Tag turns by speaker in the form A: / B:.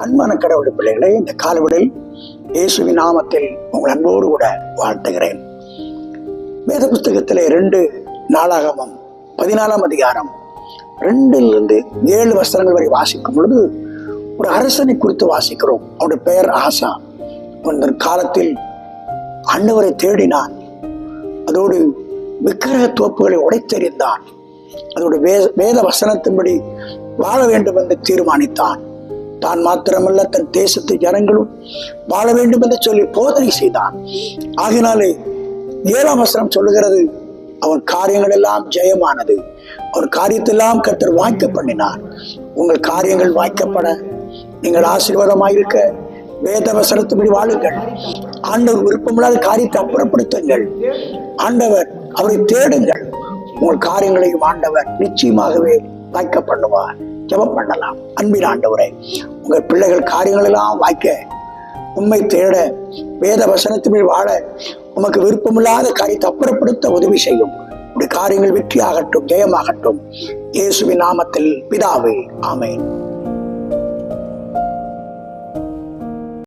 A: அன்பான கடவுள் பிள்ளைகளை இந்த காலவெளியில் இயேசுவின் நாமத்தில் உங்கள் அன்போடு கூட வாழ்த்துகிறேன். வேத புஸ்தகத்தில் ரெண்டு நாளாகமும் பதினாலாம் அதிகாரம் ரெண்டிலிருந்து ஏழு வசனங்கள் வரை வாசிக்கும் பொழுது ஒரு அரசனை குறித்து வாசிக்கிறோம். அவருடைய பெயர் ஆசா. அவன் காலத்தில் அன்னவரை தேடினான். அதோடு விக்கிரக தோப்புகளை உடைத்தெறிந்தான். அதோட வேத வேத வசனத்தின்படி வாழ வேண்டும் என்று தீர்மானித்தான். தான் மாத்திரமல்ல தன் தேசத்து ஜனங்களும் வாழ வேண்டும் என்று சொல்லி போதனை செய்தான். ஆகினாலே ஏழாம் வசனம் சொல்லுகிறது அவன் காரியங்கள் எல்லாம் ஜெயமானது. அவன் காரியத்தெல்லாம் கத்தர் வாய்க்க பண்ணினார். உங்கள் காரியங்கள் வாய்க்கப்பட நீங்கள் ஆசீர்வாதமாயிருக்க வேத வசனத்துப்படி வாழுங்கள். ஆண்டவர் விருப்பமில்லாத காரியத்தை அப்புறப்படுத்துங்கள். ஆண்டவர் அவரை தேடுங்கள். உங்கள் காரியங்களையும் ஆண்டவர் நிச்சயமாகவே வாய்க்க பண்ணுவார் ஜபம் பண்ணலாம். அன்பின் ஆண்டவரே உங்கள் பிள்ளைகள் காரியங்களெல்லாம் வாய்க்க உண்மை தேட வேத வசனத்தின் வாழ உமக்கு விருப்பமில்லாத காரியத்தை அப்புறப்படுத்த உதவி செய்யும். உடைய காரியங்கள் வெற்றியாகட்டும் ஜெயமாகட்டும். இயேசுவின் நாமத்தில் பிதாவே ஆமேன்.